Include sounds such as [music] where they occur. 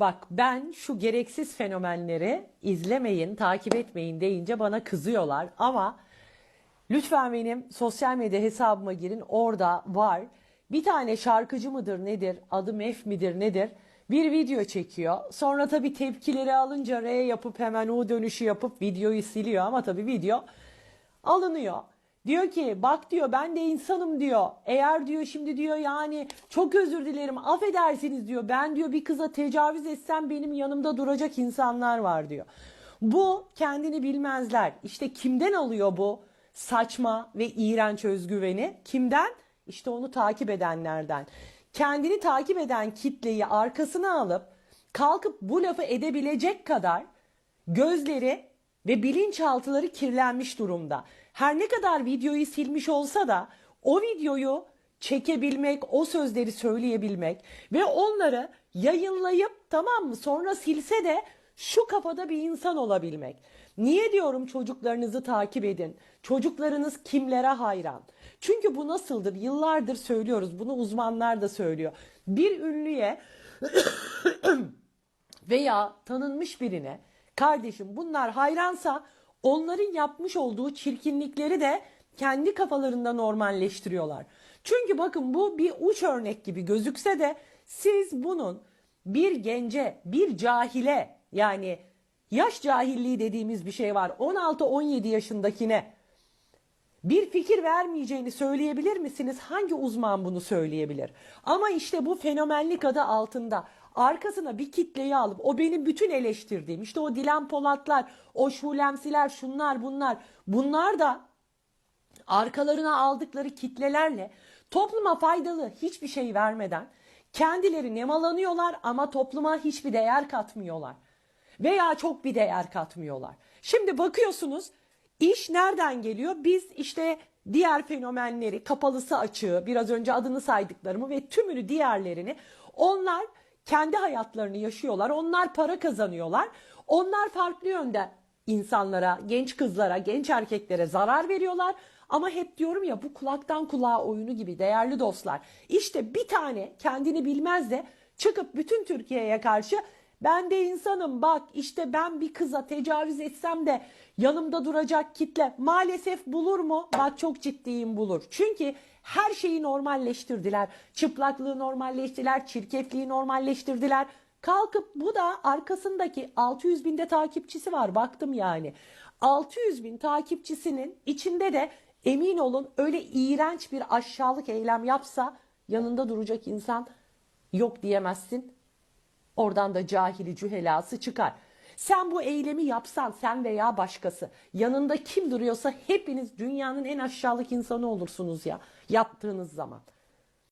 Bak ben şu gereksiz fenomenleri izlemeyin, takip etmeyin deyince bana kızıyorlar ama lütfen benim sosyal medya hesabıma girin orada var. Bir tane şarkıcı mıdır nedir, adı Mef midir nedir bir video çekiyor. Sonra tabii tepkileri alınca R yapıp hemen U dönüşü yapıp videoyu siliyor ama tabii video alınıyor. Diyor ki bak diyor ben de insanım diyor. Eğer diyor şimdi diyor yani çok özür dilerim affedersiniz diyor. Ben diyor bir kıza tecavüz etsem benim yanımda duracak insanlar var diyor. Bu kendini bilmezler. İşte kimden alıyor bu saçma ve iğrenç özgüveni? Kimden? İşte onu takip edenlerden. Kendini takip eden kitleyi arkasına alıp kalkıp bu lafı edebilecek kadar gözleri ve bilinçaltıları kirlenmiş durumda. Her ne kadar videoyu silmiş olsa da o videoyu çekebilmek, o sözleri söyleyebilmek ve onları yayınlayıp tamam mı sonra silse de şu kafada bir insan olabilmek. Niye diyorum çocuklarınızı takip edin? Çocuklarınız kimlere hayran? Çünkü bu nasıldır? Yıllardır söylüyoruz. Bunu uzmanlar da söylüyor. Bir ünlüye [coughs] veya tanınmış birine kardeşim bunlar hayransa onların yapmış olduğu çirkinlikleri de kendi kafalarında normalleştiriyorlar. Çünkü bakın bu bir uç örnek gibi gözükse de siz bunun bir gence, bir cahile yani yaş cahilliği dediğimiz bir şey var. 16-17 yaşındakine bir fikir vermeyeceğini söyleyebilir misiniz? Hangi uzman bunu söyleyebilir? Ama işte bu fenomenlik adı altında arkasına bir kitleyi alıp o benim bütün eleştirdiğim işte o Dilan Polatlar, o Şulemsiler, şunlar bunlar bunlar da arkalarına aldıkları kitlelerle topluma faydalı hiçbir şey vermeden kendileri nemalanıyorlar ama topluma hiçbir değer katmıyorlar. Veya çok bir değer katmıyorlar. Şimdi bakıyorsunuz iş nereden geliyor? Biz işte diğer fenomenleri kapalısı açığı biraz önce adını saydıklarımı ve tümünü diğerlerini onlar kendi hayatlarını yaşıyorlar. Onlar para kazanıyorlar. Onlar farklı yönde insanlara, genç kızlara, genç erkeklere zarar veriyorlar. Ama hep diyorum ya bu kulaktan kulağa oyunu gibi değerli dostlar. İşte bir tane kendini bilmez de çıkıp bütün Türkiye'ye karşı ben de insanım bak işte ben bir kıza tecavüz etsem de yanımda duracak kitle maalesef bulur mu? Bak çok ciddiyim bulur. Çünkü her şeyi normalleştirdiler. Çıplaklığı normalleştirdiler, çirkefliği normalleştirdiler. Kalkıp bu da arkasındaki 600 binde takipçisi var baktım yani. 600 bin takipçisinin içinde de emin olun öyle iğrenç bir aşağılık eylem yapsa yanında duracak insan yok diyemezsin. Oradan da cahili cühelası çıkar. Sen bu eylemi yapsan sen veya başkası yanında kim duruyorsa hepiniz dünyanın en aşağılık insanı olursunuz ya yaptığınız zaman.